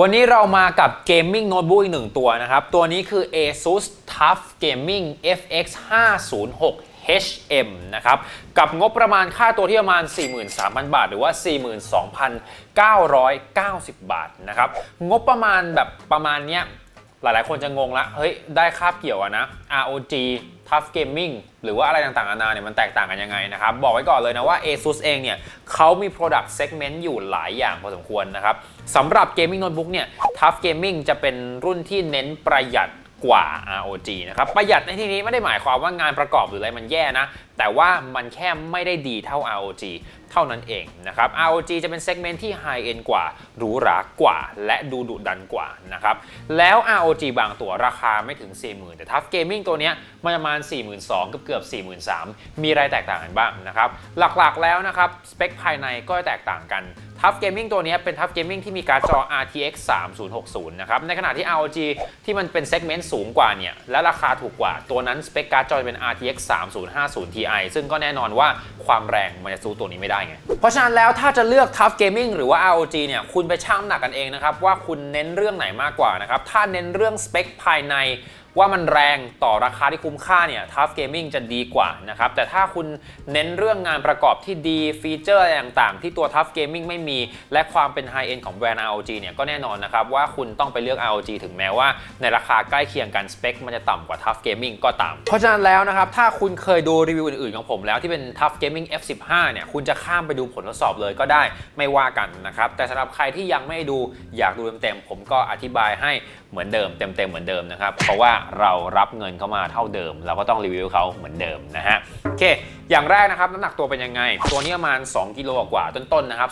วันนี้เรามากับเกมมิ่งโน้ตบุ๊กอีกหนึ่งตัวนะครับ ตัวนี้คือ ASUS TUF Gaming FX 506 HM นะครับ กับงบประมาณค่าตัวที่ประมาณ 43,000 บาท หรือว่า 42,990 บาทนะครับ งบประมาณแบบประมาณเนี้ย หลายๆ คนจะงงละ เฮ้ย ได้คาบเกี่ยวอะนะ ROG ทัฟเกมมิ่งหรือว่าอะไรต่างๆนานาเนี่ยมันแตกต่างกันยังไงนะครับ บอกไว้ก่อนเลยนะว่า ASUS เองเนี่ยเขามี Product Segment อยู่หลายอย่างพอสมควรนะครับสำหรับเกมมิ่งโน้ตบุ๊กเนี่ยทัฟเกมมิ่งจะเป็นรุ่นที่เน้นประหยัด กว่า ROG นะครับประหยัดในที่นี้ไม่ได้หมายความว่างานประกอบหรืออะไรมันแย่นะ แต่ว่ามันแค่ไม่ได้ดีเท่า ROG เท่านั้นเองนะครับ ROG จะเป็นเซกเมนต์ที่ High End กว่าหรูหรากว่า และดูดุดันกว่านะครับแล้ว ROG บางตัวราคาไม่ถึง 40,000 แต่ Tough Gaming ตัวเนี้ยมันประมาณ 42,000เกือบเกือบ 43,000 มีอะไรแตกต่างกันบ้างนะครับหลักๆแล้วนะครับสเปคภายในก็แตกต่างกัน Tough Gaming ตัวนี้เป็น Tough Gaming ที่มีการ์ดจอ RTX 3060 นะครับ ในขณะที่ ROG ที่มันเป็นเซกเมนต์สูงกว่าเนี่ย และราคาถูกกว่า ตัวนั้นสเปคการ์ดจอจะเป็น RTX 3050 Ti ซึ่งก็แน่นอนว่าความแรงมันจะสู้ตัวนี้ไม่ได้ไง เพราะฉะนั้นแล้วถ้าจะเลือก Tough Gaming หรือว่า ROG เนี่ย คุณไปชั่งน้ำหนักกันเองนะครับว่าคุณเน้นเรื่องไหนมากกว่านะครับ ถ้าเน้นเรื่องสเปคภายใน ว่ามันแรงต่อราคาที่คุ้มค่าเนี่ย Tough Gaming จะดีกว่านะครับแต่ถ้าคุณเน้นเรื่องงานประกอบที่ดีฟีเจอร์อะไรต่างๆ ที่ตัว Tough Gaming ไม่มี และความเป็น High End ของแบรนด์ ROG เนี่ยก็แน่นอนนะครับว่าคุณต้องไปเลือก ROG ถึงแม้ว่า ในราคาใกล้เคียงกันสเปคมันจะต่ำกว่า Tough Gaming ก็ตาม เพราะฉะนั้นแล้วนะครับถ้าคุณเคยดูรีวิวอื่นๆของผมแล้วที่เป็น Tough Gaming F15 เนี่ยคุณจะข้ามไปดูผลทดสอบเลยก็ได้ไม่ว่ากันนะครับแต่สำหรับใครที่ยังไม่ดูอยากดูเต็มๆผมก็อธิบายให้เหมือนเดิมเต็มๆเหมือนเดิมนะครับเพราะว่าเรารับเงินเข้ามาเท่าเดิม เราก็ต้องรีวิวเขาเหมือนเดิมนะฮะโอเค อย่างแรกนะครับน้ำหนักตัวเป็นยังไง ตัวนี้ประมาณ 2 กิโลกว่าต้นๆนะครับ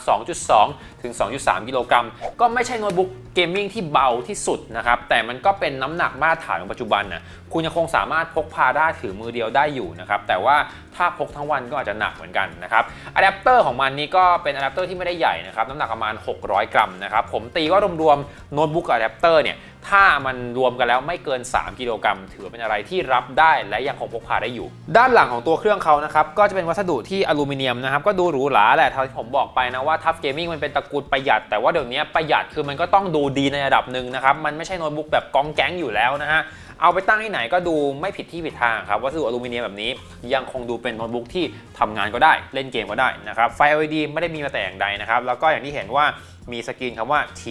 2.2 ถึง 2.3 กิโลกรัมก็ไม่ใช่โน้ตบุ๊กเกมมิ่งที่เบาที่สุดนะครับ แต่มันก็เป็นน้ำหนักมาตรฐานของปัจจุบันนะคุณยังคงสามารถพกพาได้ถือมือเดียวได้อยู่นะครับ แต่ว่าถ้าพกทั้งวันก็อาจจะหนักเหมือนกันนะครับอะแดปเตอร์ของมันนี้ก็เป็นอะแดปเตอร์ที่ไม่ได้ใหญ่นะครับน้ำหนักประมาณ 600 กรัมนะครับผมตีว่ารวมๆโน้ตบุ๊กกับอะแดปเตอร์เนี่ย ถ้ามันรวมกันแล้วไม่เกิน 3 กิโลกรัมถือเป็นอะไรที่รับได้และยังคงพกพาได้อยู่ ด้านหลังของตัวเครื่องเขานะครับก็จะเป็นวัสดุที่อลูมิเนียมนะครับก็ดูหรูหราแหละที่ผมบอกไปนะว่าทัฟเกมมิ่งมันเป็นตระกูลประหยัด แต่ว่าเดี๋ยวนี้ประหยัดคือมันก็ต้องดูดีในระดับหนึ่งนะครับมันไม่ใช่โน้ตบุ๊กแบบกองแก๊งอยู่แล้วนะฮะเอาไปตั้งที่ไหนก็ดูไม่ผิดที่ผิดทางครับวัสดุอลูมิเนียมแบบนี้ ยังคงดูเป็นโน้ตบุ๊กที่ทำงานก็ได้เล่นเกมก็ได้นะครับไฟ LED ไม่ได้มีมาแต่อย่างใดนะครับแล้วก็อย่างที่เห็นว่า มีสกรีนคำว่า T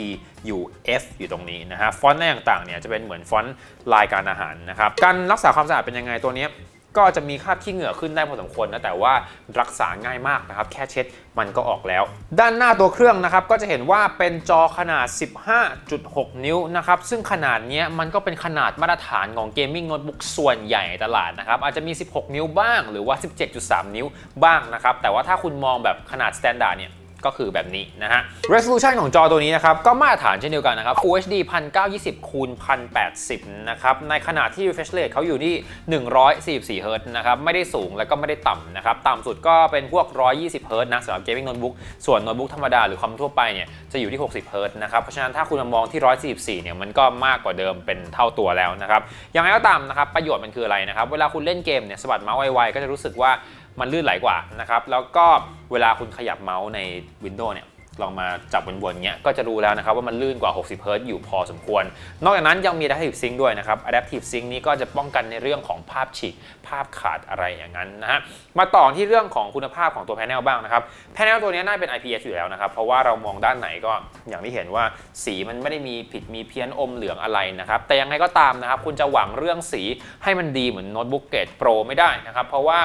U F อยู่ตรงนี้นะฮะ ฟอนต์อะไรต่างๆเนี่ยจะเป็นเหมือนฟอนต์ลายการอาหารนะครับ การรักษาความสะอาดเป็นยังไงตัวนี้ก็จะมีคราบขี้เหงื่อขึ้นได้พอสมควรนะแต่ว่ารักษาง่ายมากนะครับ แค่เช็ดมันก็ออกแล้ว ด้านหน้าตัวเครื่องนะครับก็จะเห็นว่าเป็นจอขนาด 15.6 นิ้วนะครับซึ่งขนาดนี้มันก็เป็นขนาดมาตรฐานของเกมมิ่งโน้ตบุ๊กส่วนใหญ่ในตลาดนะครับอาจจะมี 16 นิ้วบ้างหรือว่า 17.3 นิ้วบ้างนะครับแต่ว่าถ้าคุณมองแบบขนาด standard เนี่ย ก็คือแบบนี้นะฮะ resolution ของจอตัวนี้นะครับก็มาตรฐานเช่นเดียวกันนะครับ Full HD 1920คูณ1080นะครับในขณะที่ refresh rate เขาอยู่ที่ 144 Hz นะครับไม่ได้สูงแล้วก็ไม่ได้ต่ำนะครับต่ำสุดก็เป็นพวก 120 Hz นะสำหรับ gaming notebook ส่วนโน้ตบุ๊กธรรมดาหรือคอมทั่วไปเนี่ยจะอยู่ที่ 60 Hz นะครับเพราะฉะนั้นถ้าคุณมามองที่ 144เนี่ยมันก็มากกว่าเดิมเป็นเท่าตัวแล้วนะครับย่างไรก็ตามนะครับประโยชน์มันคืออะไรนะครับเวลาคุณเล่นเกมเนี่ยสะบัดเมาส์ไวๆก็จะรู้สึกว่า มันลื่นไหลกว่านะครับ แล้วก็เวลาคุณขยับเมาส์ใน Windows เนี่ยลองมาจับบนๆเงี้ยก็จะรู้แล้วนะครับว่ามันลื่นกว่า 60 Hz อยู่พอสมควร นอกจากนั้นยังมี Adaptive Sync ด้วยนะครับ Adaptive Sync นี้ก็จะป้องกันในเรื่องของภาพฉีก ภาพขาดอะไรอย่างนั้นนะฮะ มาต่อที่เรื่องของคุณภาพของตัวแผงบ้างนะครับแผงตัวนี้น่าเป็น IPS อยู่แล้วนะครับ เพราะว่าเรามองด้านไหนก็อย่างที่เห็นว่าสีมันไม่ได้มีผิดมีเพี้ยนอมเหลืองอะไรนะครับ แต่ยังไงก็ตามนะครับคุณจะหวังเรื่องสีให้มันดีเหมือนโน้ตบุ๊กเกรดโปรไม่ได้นะครับ เพราะว่า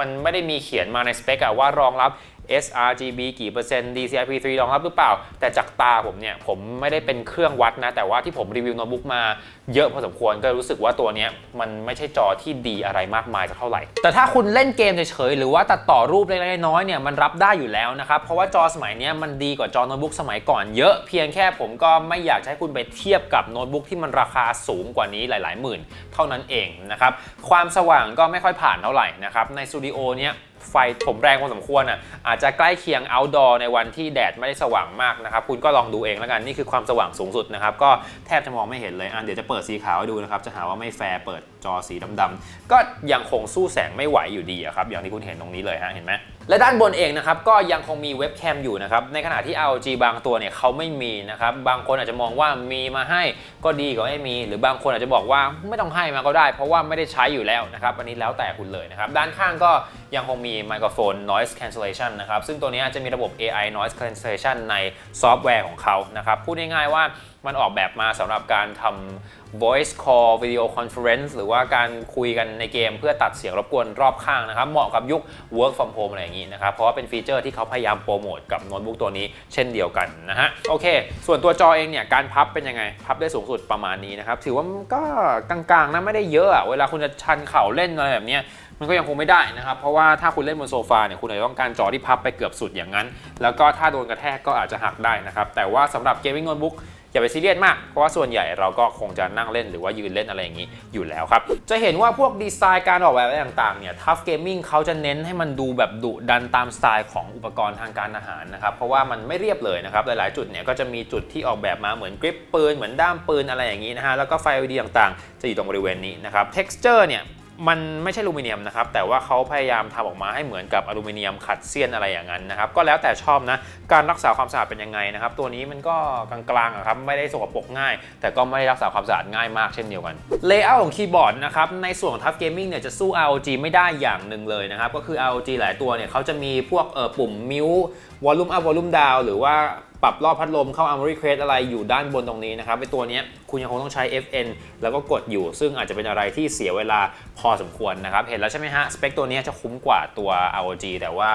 มันไม่ได้มีเขียนมาในสเปคอะว่ารองรับ sRGB กี่เปอร์เซ็นต์ DCI-P3 รองรับหรือเปล่า แต่จากตาผมเนี่ย ผมไม่ได้เป็นเครื่องวัดนะ แต่ว่าที่ผมรีวิวโน้ตบุ๊กมาเยอะพอสมควรก็รู้สึกว่าตัวนี้มันไม่ใช่จอที่ดีอะไรมากมายสักเท่าไหร่ แต่ถ้าคุณเล่นเกมเฉยๆหรือว่าตัดต่อรูปเล็กๆน้อยๆเนี่ยมันรับได้อยู่แล้วนะครับเพราะว่าจอสมัยนี้มันดีกว่าจอโน้ตบุ๊กสมัยก่อนเยอะเพียงแค่ผมก็ไม่อยากให้คุณไปเทียบกับโน้ตบุ๊กที่มันราคาสูงกว่านี้หลาย ๆ หมื่น เท่านั้นเองนะครับความสว่างก็ไม่ค่อยผ่านเท่าไหร่นะครับในสตูดิโอเนี้ย ไฟผมแรงพอสมควรอะอาจจะใกล้เคียง outdoor ในวันที่แดดไม่ได้สว่างมากนะครับ คุณก็ลองดูเองแล้วกัน นี่คือความสว่างสูงสุดนะครับ ก็แทบจะมองไม่เห็นเลยอะเดี๋ยวจะเปิดสีขาวให้ดูนะครับ จะหาว่าไม่แฟร์เปิดจอสีดำๆก็ยังคงสู้แสงไม่ไหวอยู่ดีอะครับอย่างที่คุณเห็นตรงนี้เลยฮะเห็นไหม และด้านบนเองนะครับก็ยังคงมีเว็บแคมอยู่นะครับในขณะที่ ROG บางตัวเนี่ยเขาไม่มีนะครับบางคนอาจจะมองว่ามีมาให้ก็ดีกว่าไม่มี หรือบางคนอาจจะบอกว่าไม่ต้องให้มาก็ได้ เพราะว่าไม่ได้ใช้อยู่แล้วนะครับอันนี้แล้วแต่คุณเลยนะครับด้านข้างก็ยังคงมีไมโครโฟน noise cancellation นะครับซึ่งตัวนี้จะมีระบบ AI noise cancellation ในซอฟต์แวร์ของเขานะครับพูดง่ายๆว่า มันออกแบบมาสำหรับการทำ voice call video conference หรือว่าการคุยกันในเกมเพื่อตัดเสียงรบกวนรอบข้างนะครับ เหมาะกับยุค work from home อะไรอย่างนี้นะครับ เพราะว่าเป็นฟีเจอร์ที่เขาพยายามโปรโมทกับโน้ตบุ๊กตัวนี้เช่นเดียวกันนะฮะ โอเค ส่วนตัวจอเองเนี่ย การพับเป็นยังไง พับได้สูงสุดประมาณนี้นะครับ ถือว่ามันก็กลางๆนะไม่ได้เยอะอะเวลาคุณจะชันเข่าเล่นอะไรแบบนี้มันก็ยังคงไม่ได้นะครับ เพราะว่าถ้าคุณเล่นบนโซฟาเนี่ยคุณอาจจะต้องการจอที่พับไปเกือบสุดอย่างนั้น แล้วก็ถ้าโดนกระแทกก็อาจจะหักได้นะครับแต่ว่าสำหรับเกมมิ่งโน้ตบุ๊ก อย่าไปซีเรียสมาก เพราะว่าส่วนใหญ่เราก็คงจะนั่งเล่นหรือว่ายืนเล่นอะไรอย่างนี้อยู่แล้วครับ จะเห็นว่าพวกดีไซน์การออกแบบอะไรต่างๆเนี่ยทัฟเกมมิ่งเขาจะเน้นให้มันดูแบบดุดันตามสไตล์ของอุปกรณ์ทางการอาหารนะครับ เพราะว่ามันไม่เรียบเลยนะครับ หลายๆ จุดเนี่ยก็จะมีจุดที่ออกแบบมาเหมือนกริปปืนเหมือนด้ามปืนอะไรอย่างนี้นะฮะแล้วก็ไฟ LED ต่างๆ จะอยู่ตรงบริเวณนี้นะครับ texture เนี่ย มันไม่ใช่อลูมิเนียมนะครับ แต่ว่าเขาพยายามทำออกมาให้เหมือนกับอลูมิเนียมขัดเสี้ยนอะไรอย่างนั้นนะครับ ก็แล้วแต่ชอบนะ การรักษาความสะอาดเป็นยังไงนะครับ ตัวนี้มันก็กลางๆอะครับ ไม่ได้สกปรกง่าย แต่ก็ไม่ได้รักษาความสะอาดง่ายมากเช่นเดียวกัน เลเยอร์ของคีย์บอร์ดนะครับ ในส่วนของ Tough Gaming เนี่ยจะสู้ ROG ไม่ได้อย่างหนึ่งเลยนะครับ ก็คือ ROG หลายตัวเนี่ยเขาจะมีพวกเอ่อปุ่มมิววอลลุ่มอัพวอลลุ่มดาวหรือว่า ปรับรอบพัดลมเข้า Armory Crate อะไรอยู่ด้านบนตรงนี้นะครับไอตัวนี้คุณยังคงต้องใช้ FN แล้วก็กดอยู่ ซึ่งอาจจะเป็นอะไรที่เสียเวลาพอสมควรนะครับ เห็นแล้วใช่ไหมฮะ สเปคตัวนี้จะคุ้มกว่าตัว ROG แต่ว่า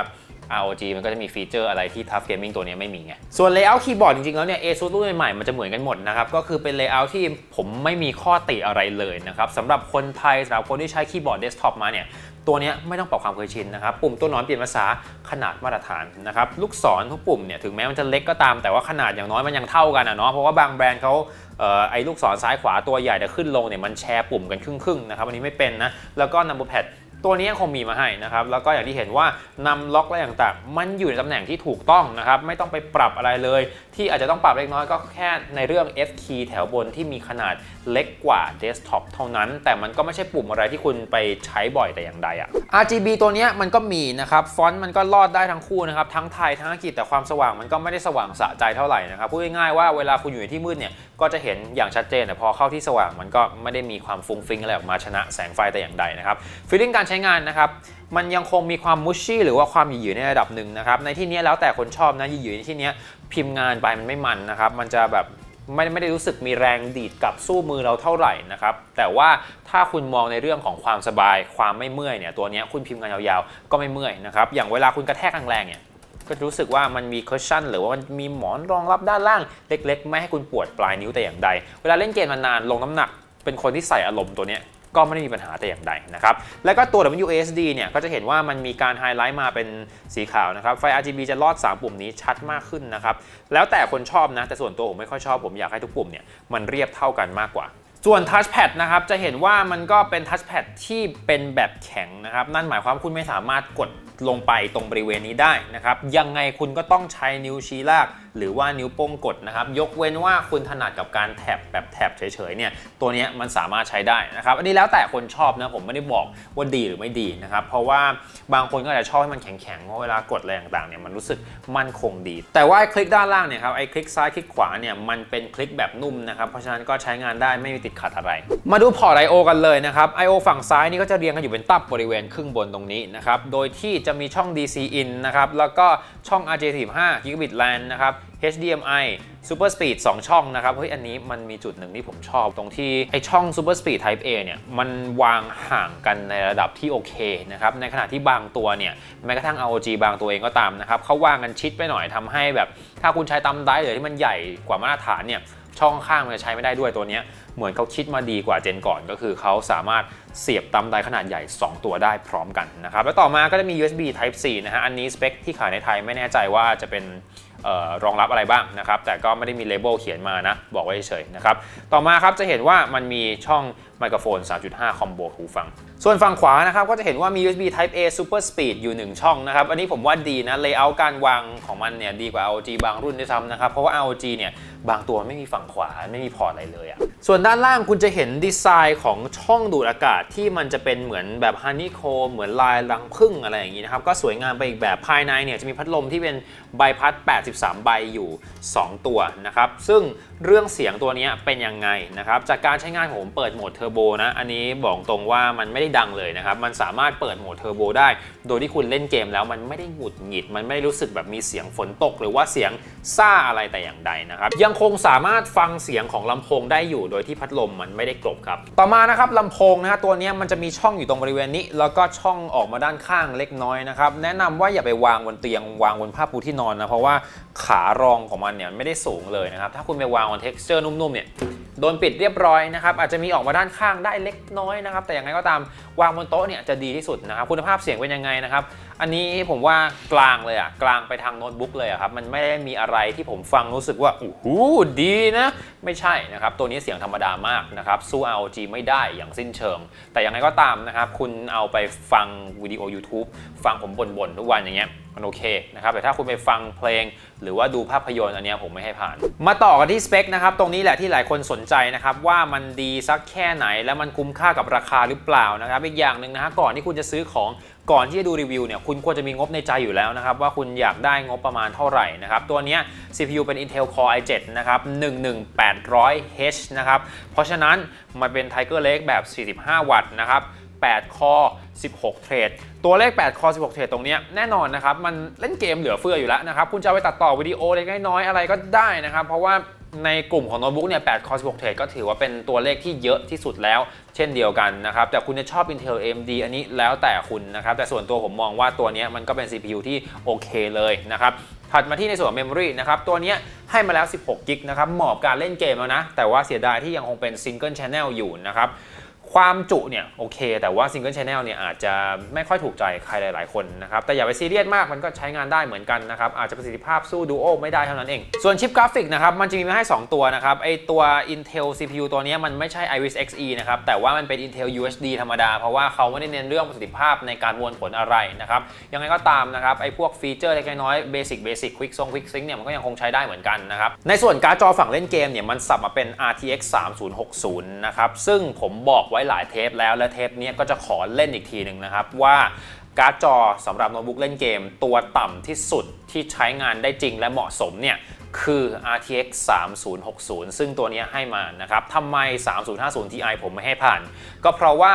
ROG มันก็จะมีฟีเจอร์อะไรที่ Tough Gaming ตัวนี้ไม่มีไง ส่วน Layout คีย์บอร์ดจริงๆ แล้วเนี่ย ASUS รุ่นใหม่ๆ มันจะเหมือนกันหมดนะครับ ก็คือเป็น Layout ที่ผมไม่มีข้อติอะไรเลยนะครับสำหรับคนไทยสำหรับคนที่ใช้คีย์บอร์ดเดสก์ท็อปมาเนี่ย ตัวนี้ไม่ต้องปรับความเคยชินนะครับ ปุ่มตัวหนอนเปลี่ยนภาษาขนาดมาตรฐานนะครับลูกศรทุกปุ่มเนี่ยถึงแม้มันจะเล็กก็ตามแต่ว่าขนาดอย่างน้อยมันยังเท่ากันอะเนาะเพราะว่าบางแบรนด์เขาเอ่อไอ้ลูกศรซ้ายขวาตัวใหญ่แต่ขึ้นลงเนี่ยมันแชร์ปุ่มกันครึ่งๆนะครับอันนี้ไม่เป็นนะแล้วก็นัมเบอร์แพด ตัวนี้ยังคงมีมาให้นะครับ แล้วก็อย่างที่เห็นว่านำล็อกอะไรต่างๆ มันอยู่ในตำแหน่งที่ถูกต้องนะครับ ไม่ต้องไปปรับอะไรเลย ที่อาจจะต้องปรับเล็กน้อยก็แค่ในเรื่อง F key แถวบนที่มีขนาดเล็กกว่าเดสก์ท็อปเท่านั้น แต่มันก็ไม่ใช่ปุ่มอะไรที่คุณไปใช้บ่อยแต่อย่างใดอะ RGB ตัวนี้มันก็มีนะครับ ฟอนต์มันก็รอดได้ทั้งคู่นะครับ ทั้งไทยทั้งอังกฤษแต่ความสว่างมันก็ไม่ได้สว่างสะใจเท่าไหร่นะครับ พูดง่ายๆว่าเวลาคุณอยู่ในที่มืดเนี่ย ก็จะเห็นอย่างชัดเจนแต่พอเข้าที่สว่างมันก็ไม่ได้มีความฟุ้งฟิ้งอะไรออกมาชนะแสงไฟแต่อย่างใดนะครับฟีลลิ่งการใช้งานนะครับมันยังคงมีความมุชชี่หรือว่าความหยืดๆในระดับหนึ่งนะครับในที่นี้แล้วแต่คนชอบนะหยืดๆในที่นี้พิมพ์งานไปมันไม่มันนะครับมันจะแบบไม่ไม่ได้รู้สึกมีแรงดีดกลับสู้มือเราเท่าไหร่นะครับแต่ว่าถ้าคุณมองในเรื่องของความสบายความไม่เมื่อยเนี่ยตัวนี้คุณพิมพ์งานยาวๆ ก็ไม่เมื่อยนะครับอย่างเวลาคุณกระแทกแรงๆเนี่ยก็รู้สึกว่ามันมีคุชชั่นหรือว่ามันมีหมอนรองรับด้านล่างเล็ก ๆ ไม่ให้คุณปวดปลายนิ้วแต่อย่างใด เวลาเล่นเกมนานๆลงน้ำหนัก เป็นคนที่ใส่อารมณ์ตัวเนี้ย ก็ไม่ได้มีปัญหาแต่อย่างใดนะครับ แล้วก็ตัว WUSD เนี่ยก็จะเห็นว่ามันมีการไฮไลท์มาเป็นสีขาวนะครับ ไฟ RGB จะลอด 3 ปุ่มนี้ชัดมากขึ้นนะครับ แล้วแต่คนชอบนะ แต่ส่วนตัวผมไม่ค่อยชอบผมอยากให้ทุกปุ่มเนี่ยมันเรียบเท่ากันมากกว่าส่วนทัชแพดนะครับจะเห็นว่ามันก็เป็นทัชแพดที่เป็นแบบแข็งนะครับ นั่นหมายความว่าคุณไม่สามารถกด ลงไปตรงบริเวณนี้ได้นะครับยังไงคุณก็ต้องใช้นิ้วชี้ลาก หรือว่านิ้วโป้งกดนะครับยกเว้นว่าคุณถนัดกับการแท็บแบบแท็บเฉยๆเนี่ยตัวนี้มันสามารถใช้ได้นะครับอันนี้แล้วแต่คนชอบนะผมไม่ได้บอกว่าดีหรือไม่ดีนะครับเพราะว่าบางคนก็อาจจะชอบให้มันแข็งๆเพราะเวลากดอะไรต่างๆเนี่ยมันรู้สึกมั่นคงดี แต่ว่าคลิกด้านล่างเนี่ยครับไอ้คลิกซ้ายคลิกขวาเนี่ยมันเป็นคลิกแบบนุ่มนะครับเพราะฉะนั้นก็ใช้งานได้ไม่มีติดขัดอะไร มาดูพอร์ต I/O กันเลยนะครับ I/O ฝั่งซ้ายนี่ก็จะเรียงกันอยู่เป็นตับบริเวณครึ่งบนตรงนี้นะครับโดยที่จะมีช่อง DC in นะครับ แล้วก็ช่อง RJ45 Gigabit LAN นะครับ HDMI Super Speed 2 ช่องนะครับ เฮ้ย อันนี้มันมีจุดหนึ่งที่ผมชอบ ตรงที่ไอช่อง Super Speed Type A เนี่ย มันวางห่างกันในระดับที่โอเคนะครับ ในขณะที่บางตัวเนี่ย แม้กระทั่ง ROG บางตัวเองก็ตามนะครับเขาวางกันชิดไปหน่อยทำให้แบบ ถ้าคุณใช้ตัมไดหรือที่มันใหญ่กว่ามาตรฐานเนี่ย ช่องข้างมันจะใช้ไม่ได้ด้วยตัวนี้ เหมือนเขาคิดมาดีกว่าเจนก่อน ก็คือเขาสามารถเสียบตัมไดขนาดใหญ่ 2 ตัวได้พร้อมกันนะครับ แล้วต่อมาก็จะมี USB Type C นะฮะ อันนี้สเปคที่ขายในไทยไม่แน่ใจว่าจะเป็นออรองรับอะไรบ้างนะครับ แต่ก็ไม่ได้มีเลเบลเขียนมานะ บอกไว้เฉยๆนะครับ ต่อมาครับจะเห็นว่ามันมีช่องไมโครโฟน 3.5 คอมโบหูฟัง ส่วนฝั่งขวานะครับก็จะเห็นว่ามี USB Type A Super Speed อยู่ 1 ช่องนะครับ อันนี้ผมว่าดีนะ เลเยอร์การวางของมันเนี่ยดีกว่า ROG บางรุ่นด้วยซ้ำนะครับ เพราะว่า ROG เนี่ย บางตัวไม่มีฝั่งขวาไม่มีพอร์ตอะไรเลยอะส่วนด้านล่างคุณจะเห็นดีไซน์ของช่องดูดอากาศที่มันจะเป็นเหมือนแบบฮันนี่โคเหมือนลายรังผึ้งอะไรอย่างนี้นะครับ ก็สวยงามไปอีกแบบภายในเนี่ยจะมีพัดลมที่เป็นใบพัด 83 ใบอยู่ 2 ตัวนะครับ ซึ่งเรื่องเสียงตัวนี้เป็นยังไงนะครับ จากการใช้งานของผมเปิดโหมดเทอร์โบนะ อันนี้บอกตรงว่ามันไม่ได้ดังเลยนะครับ มันสามารถเปิดโหมดเทอร์โบได้ โดยที่คุณเล่นเกมแล้วมันไม่ได้หงุดหงิด มันไม่รู้สึกแบบมีเสียงฝนตก หรือว่าเสียงซ่าอะไรแต่อย่างใดนะครับ ยังคงสามารถฟังเสียงของลำโพงได้อยู่ โดยที่พัดลมมันไม่ได้กลบครับ ต่อมานะครับลำโพงนะฮะตัวนี้มันจะมีช่องอยู่ตรงบริเวณนี้ แล้วก็ช่องออกมาด้านข้างเล็กน้อยนะครับ แนะนำว่าอย่าไปวางบนเตียง วางบนผ้าปูที่นอนนะ เพราะว่าขารองของมันเนี่ยไม่ได้สูงเลยนะครับ ถ้าคุณไปวางบน texture นุ่มๆเนี่ยโดนปิดเรียบร้อยนะครับอาจจะมีออกมาด้านข้างได้เล็กน้อยนะครับแต่อย่างไรก็ตามวางบนโต๊ะเนี่ยจะดีที่สุดนะครับคุณภาพเสียงเป็นยังไงนะครับอันนี้ผมว่ากลางเลยอะกลางไปทางโน้ตบุ๊กเลยอะครับ มันไม่ได้มีอะไรที่ผมฟังรู้สึกว่าโอ้โหดีนะ ไม่ใช่นะครับ ตัวนี้เสียงธรรมดามากนะครับ สู้ ROG ไม่ได้อย่างสิ้นเชิง แต่อย่างไรก็ตามนะครับ คุณเอาไปฟังวิดีโอ YouTube ฟังผมบ่นๆทุกวันอย่างเงี้ยมันโอเคนะครับแต่ถ้าคุณไปฟังเพลง หรือว่าดูภาพยนตร์อันนี้ผมไม่ให้ผ่าน มาต่อกันที่สเปคนะครับตรงนี้แหละที่หลายคนสนใจนะครับว่ามันดีสักแค่ไหนและมันคุ้มค่ากับราคาหรือเปล่านะครับอีกอย่างหนึ่งนะฮะก่อนที่คุณจะซื้อของ ก่อนที่จะดูรีวิวเนี่ยคุณควรจะมีงบในใจอยู่แล้วนะครับว่าคุณอยากได้งบประมาณเท่าไหร่นะครับตัวนี้ CPU เป็น Intel Core i7 นะครับ 11800H นะครับเพราะฉะนั้นมันเป็น Tiger Lake แบบ 45 วัตต์นะครับ8คอ16 เทรด ตัวเลข 8 คอ 16 เทรดตรงนี้แน่นอนนะครับ มันเล่นเกมเหลือเฟืออยู่แล้วนะครับ คุณจะไปตัดต่อวิดีโอเล็กน้อยอะไรก็ได้นะครับ เพราะว่า ในกลุ่มของโน้ตบุ๊กเนี่ย8คอ16เทรดก็ถือว่าเป็นตัวเลขที่เยอะที่สุดแล้ว เช่นเดียวกันนะครับ แต่คุณจะชอบ Intel AMD อันนี้แล้วแต่คุณนะครับ แต่ส่วนตัวผมมองว่าตัวนี้มันก็เป็น CPU ที่โอเคเลยนะครับ ถัดมาที่ในส่วนของ Memory นะครับ ตัวนี้ให้มาแล้ว 16 กิกนะครับ เหมาะกับการเล่นเกมแล้วนะ แต่ว่าเสียดายที่ยังคงเป็น Single Channel อยู่นะครับ ความจุเนี่ยโอเค แต่ว่า Single Channel เนี่ยอาจจะไม่ค่อยถูกใจใครหลาย ๆ คนนะครับ แต่อย่าไปซีเรียสมากมันก็ใช้งานได้เหมือนกันนะครับ อาจจะประสิทธิภาพสู้ Duo ไม่ได้เท่านั้นเอง ส่วนชิปกราฟิกนะครับ มันจะมีมาให้ 2 ตัวนะครับ ไอตัว Intel CPU ตัวนี้มันไม่ใช่ Iris Xe นะครับ แต่ว่ามันเป็น Intel UHD ธรรมดา เพราะว่าเขาไม่ได้เน้นเรื่องประสิทธิภาพในการมวลผลอะไรนะครับยังไงก็ตามนะครับไอพวกฟีเจอร์เล็กน้อยๆ Basic Basic Quick Song Quick Sync เนี่ยมันก็ยังคงใช้ได้เหมือนกันนะครับในส่วนการ์ดจอฝั่งเล่นเกมเนี่ยมันสับมาเป็น RTX 3060นะครับซึ่งผมบอกไว้หลายเทปแล้วและเทปนี้ก็จะขอเล่นอีกทีหนึ่งนะครับว่าการ์ดจอสำหรับโน้ตบุ๊กเล่นเกม ตัวต่ำที่สุดที่ใช้งานได้จริงและเหมาะสมเนี่ยคือ RTX 3060 ซึ่งตัวนี้ให้มานะครับทำไม 3050 Ti ผมไม่ให้ผ่าน ก็เพราะว่า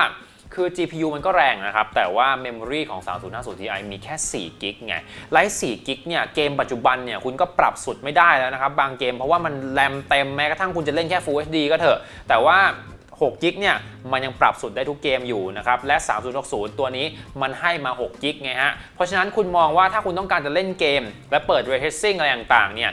คือ GPU มันก็แรงนะครับ แต่ว่า Memory ของ 3050 Ti มีแค่4กิกไง ไลท์4กิกเนี่ย เกมปัจจุบันเนี่ย คุณก็ปรับสุดไม่ได้แล้วนะครับ บางเกมเพราะว่ามันแรมเต็มแม้กระทั่งคุณจะเล่นแค่ Full HD ก็เถอะ แต่ว่า 6กิกเนี่ยมันยังปรับสุดได้ทุกเกมอยู่นะครับและ 3060 ตัวนี้มันให้มา6กิกไงฮะเพราะฉะนั้นคุณมองว่าถ้าคุณต้องการจะเล่นเกม และเปิด Ray Tracing อะไรต่างๆเนี่ย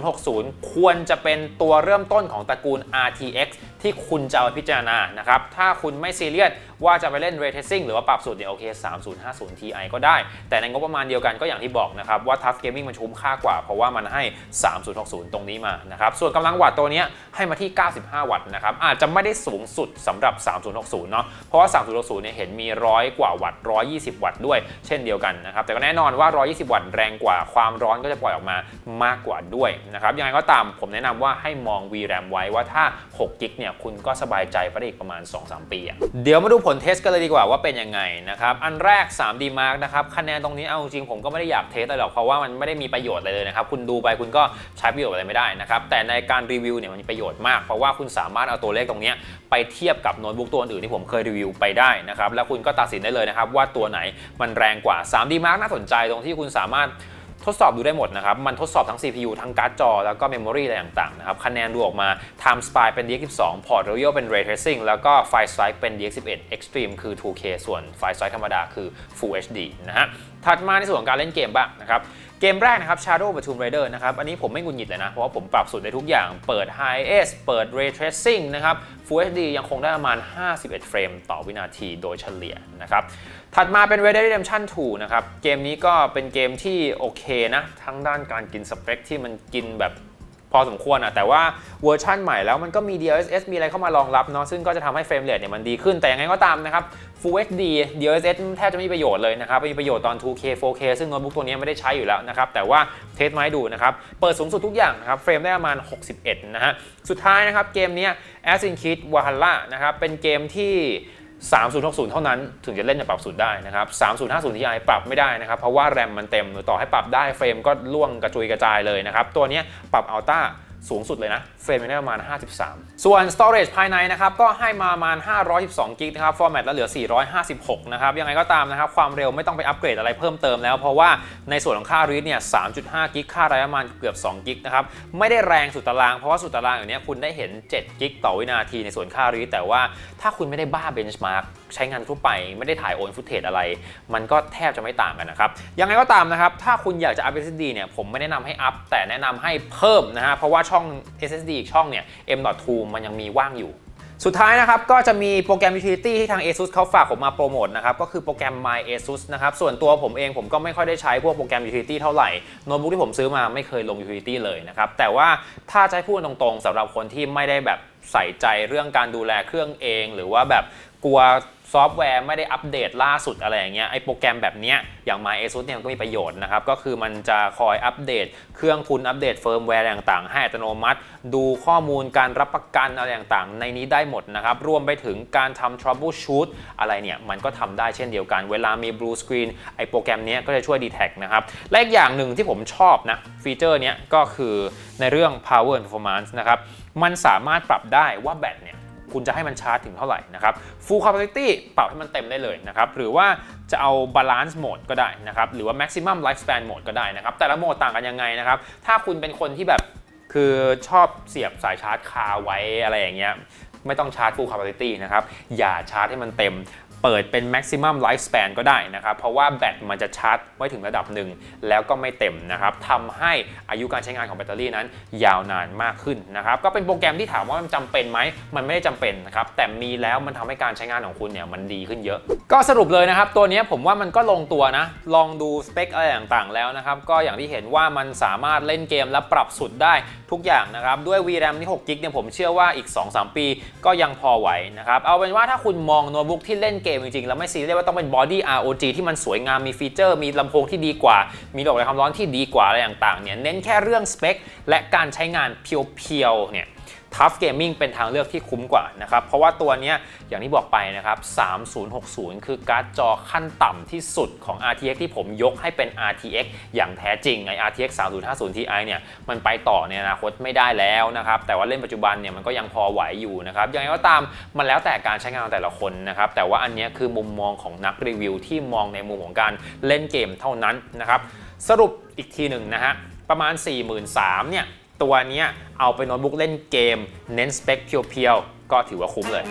3060 ควรจะเป็นตัวเริ่มต้นของตระกูล RTX ที่คุณจะเอาพิจารณานะครับ ถ้าคุณไม่ซีเรียสว่าจะไปเล่น Ray Tracing หรือว่าปรับสุดเนี่ยโอเค 3050 Ti ก็ได้ แต่ในงบประมาณเดียวกันก็อย่างที่บอกนะครับว่า Tough Gaming มันคุ้มค่ากว่า เพราะว่ามันให้ 3060 ตรงนี้มานะครับ ส่วนกำลังวัตต์ตัวนี้ให้มาที่ 95 วัตต์นะครับ อาจจะไม่ได้สูงสุดสำหรับ 3060 เนาะ เพราะว่า 3060 เนี่ยเห็นมีร้อยกว่าวัตต์ 120 วัตต์ด้วย เช่นเดียวกันนะครับ แต่ก็แน่นอนว่า 120 วัตต์แรงกว่า ความร้อนก็จะปล่อยออกมามากกว่าด้วยนะครับ ยังไงก็ตามผมแนะนำว่าให้มอง VRAM ไว้ว่าถ้า6กิกเนี่ยคุณก็สบายใจไปได้อีกประมาณ 2-3 ปีอะเดี๋ยวมาดูผลเทสกันเลยดีกว่าว่าเป็นยังไงนะครับอันแรก 3D Mark นะครับคะแนนตรงนี้เอาจริงผมก็ไม่ได้อยากเทสอะไรหรอกเพราะว่ามันไม่ได้มีประโยชน์อะไรเลยนะครับคุณดูไปคุณก็ใช้ประโยชน์อะไรไม่ได้นะครับแต่ในการรีวิวเนี่ยมันมีประโยชน์มาก เพราะว่าคุณสามารถเอาตัวเลขตรงนี้ไปเทียบกับโน้ตบุ๊กตัวอื่นที่ผมเคยรีวิวไปได้นะครับแล้วคุณก็ตัดสินได้เลยนะครับว่าตัวไหนมันแรงกว่า 3D Mark น่าสนใจตรงที่คุณสามารถ ทดสอบดูได้หมดนะครับ มันทดสอบทั้ง CPU ทั้งการ์ดจอ แล้วก็ Memory อะไรต่างๆนะครับ คะแนนดูออกมา Time Spy เป็น DX12 Port Royal เป็น Ray Tracing แล้วก็ Fire Strike เป็น DX11 Extreme คือ 2K ส่วน Fire Strike ธรรมดาคือ Full HD นะฮะ ถัดมาในส่วนของการเล่นเกมบ้างนะครับเกมแรกนะครับ Shadow of the Tomb Raider นะครับ อันนี้ผมไม่หงุนหงิดเลยนะ เพราะว่าผมปรับสุดได้ทุกอย่าง เปิด High S เปิด Ray Tracing นะครับ Full HD ยังคงได้ประมาณ 51 เฟรมต่อวินาทีโดยเฉลี่ยนะครับ ถัดมาเป็น Red Dead Redemption 2 นะครับ เกมนี้ก็เป็นเกมที่โอเคนะ ทั้งด้านการกินสเปคที่มันกินแบบพอสมควรอะแต่ว่าเวอร์ชันใหม่แล้วมันก็มี DLSS มีอะไรเข้ามารองรับเนาะซึ่งก็จะทำให้เฟรมเรทเนี่ยมันดีขึ้นแต่ยังไงก็ตามนะครับ Full HD DLSS แทบจะไม่มีประโยชน์เลยนะครับไม่มีประโยชน์ตอน 2K 4K ซึ่งโน้ตบุ๊กตัวนี้ไม่ได้ใช้อยู่แล้วนะครับ แต่ว่าเทสมาให้ดูนะครับ เปิดสูงสุดทุกอย่างนะครับ เฟรมได้ประมาณ 61 นะฮะ สุดท้ายนะครับ เกมเนี้ย Assassin's Creed Valhalla นะครับเป็นเกมที่ 3060 เท่านั้นถึงจะเล่นจะปรับสุดได้นะครับ3050 Ti ปรับไม่ได้นะครับ เพราะว่าแรมมันเต็มหรือต่อให้ปรับได้เฟรมก็ล่วงกระจุยกระจายเลยนะครับ ตัวนี้ปรับอัลต้า สูงสุดเลยนะ เฟรมได้ประมาณ 53 ส่วน storage ภายในนะครับ ก็ให้มาประมาณ 512 กิกนะครับ format แล้วเหลือ 456 นะครับ ยังไงก็ตามนะครับ ความเร็วไม่ต้องไปอัปเกรดอะไรเพิ่มเติมแล้ว เพราะว่าในส่วนของค่า read เนี่ย 3.5 กิก ค่าไรประมาณเกือบ 2 กิกนะครับ ไม่ได้แรงสุดตาราง เพราะว่าสุดตารางอย่างเนี้ยคุณได้เห็น 7 กิกต่อวินาทีในส่วนค่า read แต่ว่าถ้าคุณไม่ได้บ้า benchmark ใช้งานทั่วไปไม่ได้ถ่ายโอนฟุตเทจอะไร มันก็แทบจะไม่ต่างกันนะครับ ยังไงก็ตามนะครับ ถ้าคุณอยากจะอัพ SSD เนี่ยผมไม่แนะนำให้อัพ แต่แนะนำให้เพิ่มนะฮะเพราะว่าช่อง SSD อีกช่องเนี่ย M.2 มันยังมีว่างอยู่สุดท้ายนะครับ ก็จะมีโปรแกรม utility ที่ทาง ASUS เขาฝากผมมาโปรโมทนะครับ ก็คือโปรแกรม My ASUS นะครับ ส่วนตัวผมเองผมก็ไม่ค่อยได้ใช้พวกโปรแกรม utility เท่าไหร่ โน้ตบุ๊กที่ผมซื้อมาไม่เคยลง utility เลยนะครับ แต่ว่าถ้าจะให้พูดตรงๆสำหรับคนที่ไม่ได้แบบใส่ใจเรื่องการดูแลเครื่องเอง หรือว่าแบบ กลัวซอฟต์แวร์ไม่ได้อัปเดตล่าสุดอะไรอย่างเงี้ยไอโปรแกรมแบบเนี้ยอย่าง My ASUS เนี่ยมันก็มีประโยชน์นะครับ ก็คือมันจะคอยอัปเดต เครื่องคุณอัปเดตเฟิร์มแวร์ต่างๆ ให้อัตโนมัติ ดูข้อมูลการรับประกันอะไรต่างๆ ในนี้ได้หมดนะครับ รวมไปถึงการทำ troubleshoot อะไรเนี่ย มันก็ทำได้เช่นเดียวกัน เวลามี blue screen ไอโปรแกรมเนี้ยก็จะช่วย detect นะครับ และอีกอย่างหนึ่งที่ผมชอบนะฟีเจอร์เนี้ยก็คือในเรื่อง power and performance นะครับมันสามารถปรับได้ว่าแบตเนี่ย คุณจะให้มันชาร์จถึงเท่าไหร่นะครับ full capacity เป่าให้มันเต็มได้เลยนะครับ หรือว่าจะเอา balance mode ก็ได้นะครับ หรือว่า maximum lifespan mode ก็ได้นะครับ แต่ละโหมดต่างกันยังไงนะครับ ถ้าคุณเป็นคนที่แบบคือชอบเสียบสายชาร์จคาไว้อะไรอย่างเงี้ยไม่ต้องชาร์จ full capacity นะครับ อย่าชาร์จให้มันเต็ม เปิดเป็น maximum lifespan ก็ได้นะครับ เพราะว่าแบตมันจะชาร์จไว้ถึงระดับหนึ่ง แล้วก็ไม่เต็มนะครับทำให้อายุการใช้งานของแบตเตอรี่นั้น ยาวนานมากขึ้นนะครับ ก็เป็นโปรแกรมที่ถามว่ามันจำเป็นไหม มันไม่ได้จำเป็นนะครับ แต่มีแล้วมันทำให้การใช้งานของคุณเนี่ยมันดีขึ้นเยอะ ก็สรุปเลยนะครับ ตัวนี้ผมว่ามันก็ลงตัวนะ ลองดูสเปคอะไรต่างๆแล้วนะครับ ก็อย่างที่เห็นว่ามันสามารถเล่นเกมและปรับสุดได้ทุกอย่างนะครับ ด้วย VRAM ที่6 g b เนี่ยผมเชื่อว่าอีก 2-3 ปี ก็ยังพอไหวนะครับ เอาเป็นว่าถ้าคุณมองโน้ตบุ๊กที่เล่นเกมจริงๆ แล้วไม่ซีเรียสว่าต้องเป็นบอดี้ ROG ที่มันสวยงามมีฟีเจอร์ มีลำโพงที่ดีกว่า มีระบบความร้อนที่ดีกว่าอะไรต่างๆเนี่ยเน้นแค่เรื่องสเปคและการใช้งานเพียวๆเนี่ย Tough Gaming เป็นทางเลือกที่คุ้มกว่านะครับ เพราะว่าตัวนี้อย่างที่บอกไปนะครับ 3060 คือการ์ดจอขั้นต่ำที่สุดของ RTX ที่ผมยกให้เป็น RTX อย่างแท้จริงไอ RTX 3050 Ti เนี่ยมันไปต่อในอนาคตไม่ได้แล้วนะครับ แต่ว่าเล่นปัจจุบันเนี่ยมันก็ยังพอไหวอยู่นะครับยังไงก็ตามมันแล้วแต่การใช้งานของแต่ละคนนะครับ แต่ว่าอันนี้คือมุมมองของนักรีวิวที่มองในมุมของการเล่นเกมเท่านั้นนะครับ สรุปอีกทีหนึ่งนะฮะประมาณ 43,000เนี่ย ตัวนี้เอาไปโน้ตบุ๊กเล่นเกม เน้นสเปคเพียวๆก็ถือว่าคุ้มเลย